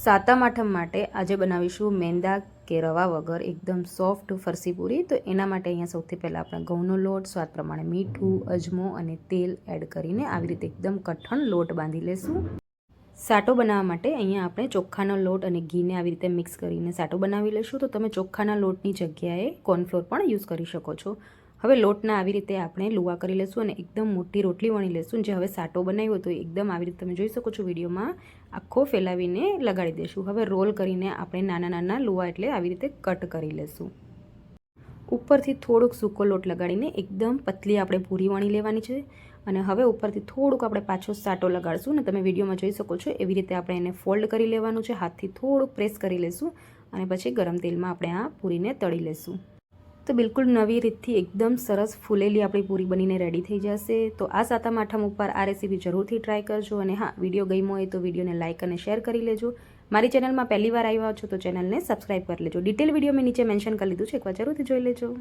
સાતમ આઠમ માટે આજે બનાવીશું મેંદા કે રવા વગર એકદમ સોફ્ટ ફરસી પૂરી. તો એના માટે અહીંયા સૌથી પહેલાં આપણે ઘઉંનો લોટ, સ્વાદ પ્રમાણે મીઠું, અજમો અને તેલ એડ કરીને આવી રીતે એકદમ કઠણ લોટ બાંધી લેશું. સાટો બનાવવા માટે અહીંયા આપણે ચોખ્ખાનો લોટ અને ઘીને આવી રીતે મિક્સ કરીને સાટો બનાવી લઈશું. તો તમે ચોખ્ખાના લોટની જગ્યાએ કોર્નફ્લોર પણ યુઝ કરી શકો છો. હવે લોટના આવી રીતે આપણે લુવા કરી લેશું અને એકદમ મોટી રોટલી વણી લેશું, જે હવે સાટો બનાવ્યો તો એકદમ આવી રીતે તમે જોઈ શકો છો વિડીયોમાં આખો ફેલાવીને લગાડી દઈશું હવે રોલ કરીને આપણે નાના નાના લુવા એટલે આવી રીતે કટ કરી લેશું. ઉપરથી થોડુંક સૂકો લોટ લગાડીને એકદમ પતલી આપણે પૂરી વણી લેવાની છે અને હવે ઉપરથી થોડુંક આપણે પાછો સાટો લગાડશું અને તમે વિડીયોમાં જોઈ શકો છો એવી રીતે આપણે એને ફોલ્ડ કરી લેવાનું છે, હાથથી થોડુંક પ્રેસ કરી લેશું અને પછી ગરમ તેલમાં આપણે આ પૂરીને તળી લેશું. તો બિલકુલ નવી રીતથી એકદમ સરસ ફૂલેલી આપણી પૂરી બનીને રેડી થઈ જશે. તો આ સાતમ આઠમ ઉપર આ રેસીપી જરૂરથી ટ્રાય કરજો અને હા વીડિયો ગમ્યો હોય તો વિડીયોને લાઇક અને શેર કરી લેજો. મારી ચેનલમાં પહેલી વાર આવ્યા છો તો ચેનલને સબસ્ક્રાઈબ કરી લેજો. ડિટેલ વીડિયો મેં નીચે મેન્શન કરી લીધું છે, એકવાર જરૂરથી જોઈ લેજો.